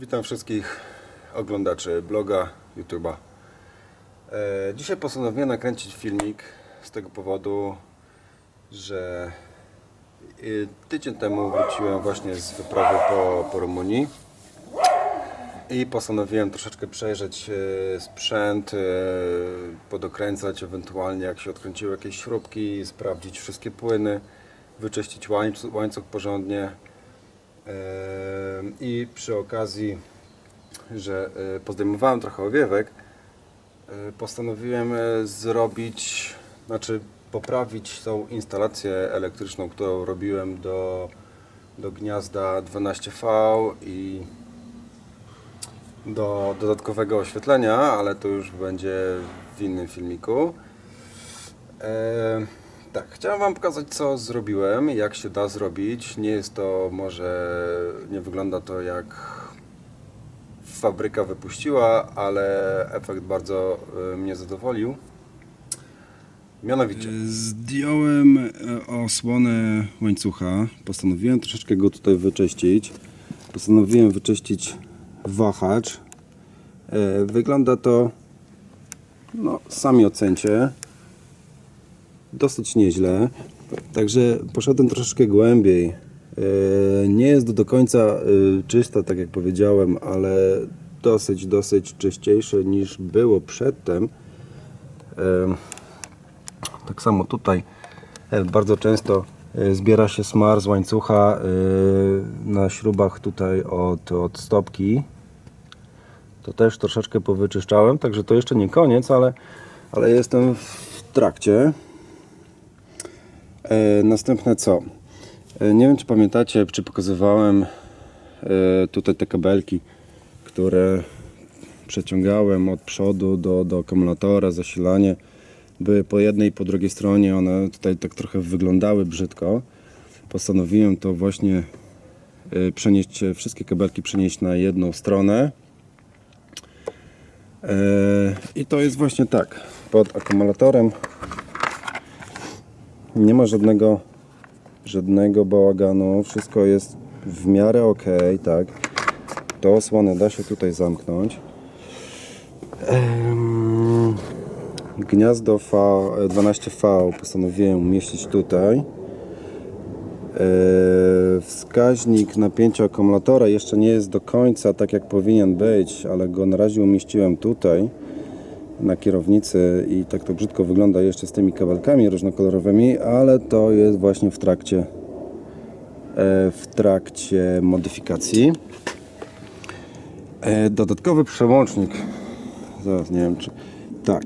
Witam wszystkich oglądaczy bloga, YouTube'a. E, dzisiaj postanowiłem nakręcić filmik z tego powodu, że e, tydzień temu wróciłem właśnie z wyprawy po, po Rumunii i postanowiłem troszeczkę przejrzeć e, sprzęt, e, podokręcać ewentualnie jak się odkręciły jakieś śrubki, sprawdzić wszystkie płyny, wyczyścić łańcuch porządnie. I przy okazji, że e, pozdejmowałem trochę owiewek, e, postanowiłem e, zrobić, znaczy poprawić tą instalację elektryczną, którą robiłem do, do gniazda 12V i do dodatkowego oświetlenia, ale to już będzie w innym filmiku. Tak, chciałem Wam pokazać co zrobiłem, jak się da zrobić. Nie jest to może, nie wygląda to jak fabryka wypuściła, ale efekt bardzo e, mnie zadowolił. Mianowicie. Zdjąłem e, osłonę łańcucha. Postanowiłem troszeczkę go tutaj wyczyścić. Postanowiłem wyczyścić wahacz. Wygląda to, no sami ocencie, dosyć nieźle. Także poszedłem troszeczkę głębiej. E, Nie jest do końca e, czysta, tak jak powiedziałem, ale dosyć, dosyć czyściejsze niż było przedtem. E, Tak samo tutaj bardzo często zbiera się smar z łańcucha na śrubach tutaj od, od stopki. To też troszeczkę powyczyszczałem, także to jeszcze nie koniec, ale, ale jestem w trakcie. E, następne co? E, nie wiem czy pamiętacie, czy pokazywałem e, tutaj te kabelki, które przeciągałem od przodu do, do akumulatora, zasilanie. Były po jednej i po drugiej stronie, one tutaj tak trochę wyglądały brzydko. Postanowiłem to właśnie przenieść, wszystkie kabelki przenieść na jedną stronę. I to jest właśnie tak. Pod akumulatorem nie ma żadnego żadnego bałaganu. Wszystko jest w miarę ok, tak. To osłonę da się tutaj zamknąć. Gniazdo V, 12V postanowiłem umieścić tutaj. E, Wskaźnik napięcia akumulatora jeszcze nie jest do końca tak jak powinien być, ale go na razie umieściłem tutaj na kierownicy i tak to brzydko wygląda jeszcze z tymi kabelkami różnokolorowymi, ale to jest właśnie w trakcie e, w trakcie modyfikacji. E, Dodatkowy przełącznik. Zaraz nie wiem czy. Tak.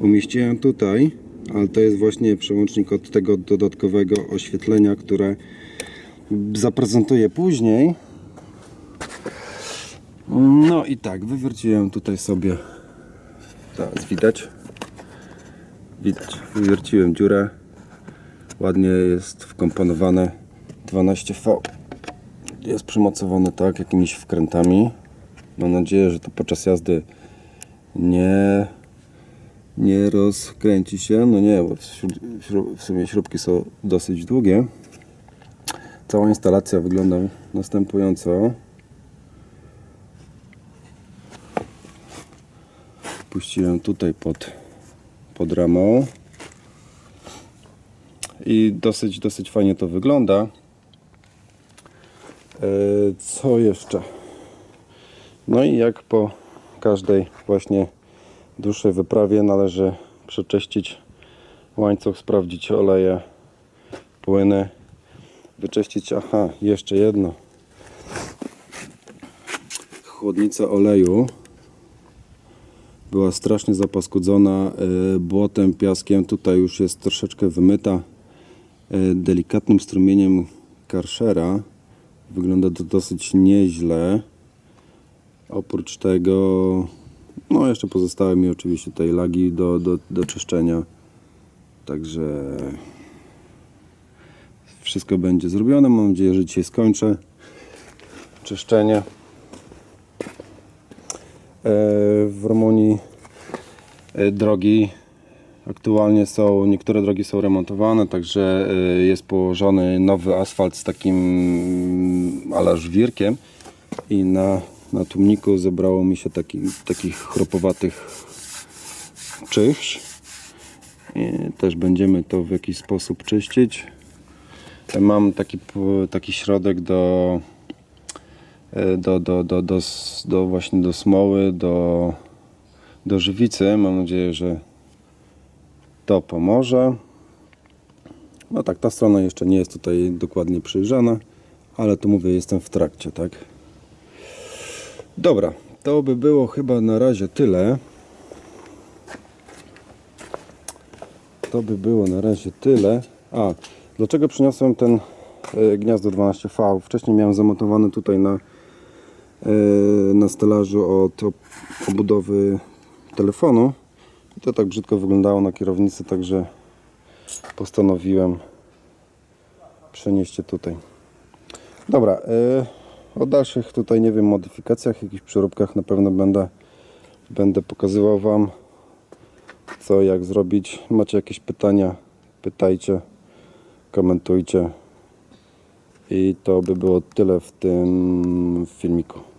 Umieściłem tutaj, ale to jest właśnie przełącznik od tego dodatkowego oświetlenia, które zaprezentuję później. No i tak, wywierciłem tutaj sobie. Teraz widać. Widać. Wywierciłem dziurę. Ładnie jest wkomponowane 12V. Jest przymocowane tak, jakimiś wkrętami. Mam nadzieję, że to podczas jazdy nie, nie rozkręci się. No nie, bo w sumie śrubki są dosyć długie. Cała instalacja wygląda następująco. Puściłem tutaj pod, pod ramą. I dosyć, dosyć fajnie to wygląda. E, Co jeszcze? No i jak po każdej właśnie dłuższej wyprawie należy przeczyścić łańcuch, sprawdzić oleje, płyny, wyczyścić, aha, jeszcze jedno. Chłodnica oleju była strasznie zapaskudzona e, błotem, piaskiem. Tutaj już jest troszeczkę wymyta e, delikatnym strumieniem karszera. Wygląda to dosyć nieźle. Oprócz tego, no jeszcze pozostały mi oczywiście tutaj lagi do, do, do czyszczenia. Także wszystko będzie zrobione. Mam nadzieję, że dzisiaj skończę czyszczenie. E, w Rumunii e, drogi aktualnie są, niektóre drogi są remontowane, także e, jest położony nowy asfalt z takim ala żwirkiem i na, na tłumniku zebrało mi się taki, takich chropowatych. I też będziemy to w jakiś sposób czyścić. Mam taki, taki środek do, do, do, do, do, do właśnie do smoły, do, do żywicy. Mam nadzieję, że to pomoże. No tak, ta strona jeszcze nie jest tutaj dokładnie przyjrzana, ale tu mówię, jestem w trakcie, tak? Dobra, to by było chyba na razie tyle. To by było na razie tyle. A, dlaczego przyniosłem ten e, gniazdo 12V? Wcześniej miałem zamontowane tutaj na, e, na stelażu od ob- obudowy telefonu. I to tak brzydko wyglądało na kierownicy, także postanowiłem przenieść je tutaj. Dobra, e, o dalszych tutaj nie wiem modyfikacjach, jakichś przeróbkach na pewno będę, będę pokazywał Wam co, jak zrobić. Macie jakieś pytania, pytajcie, komentujcie. I to by było tyle w tym filmiku.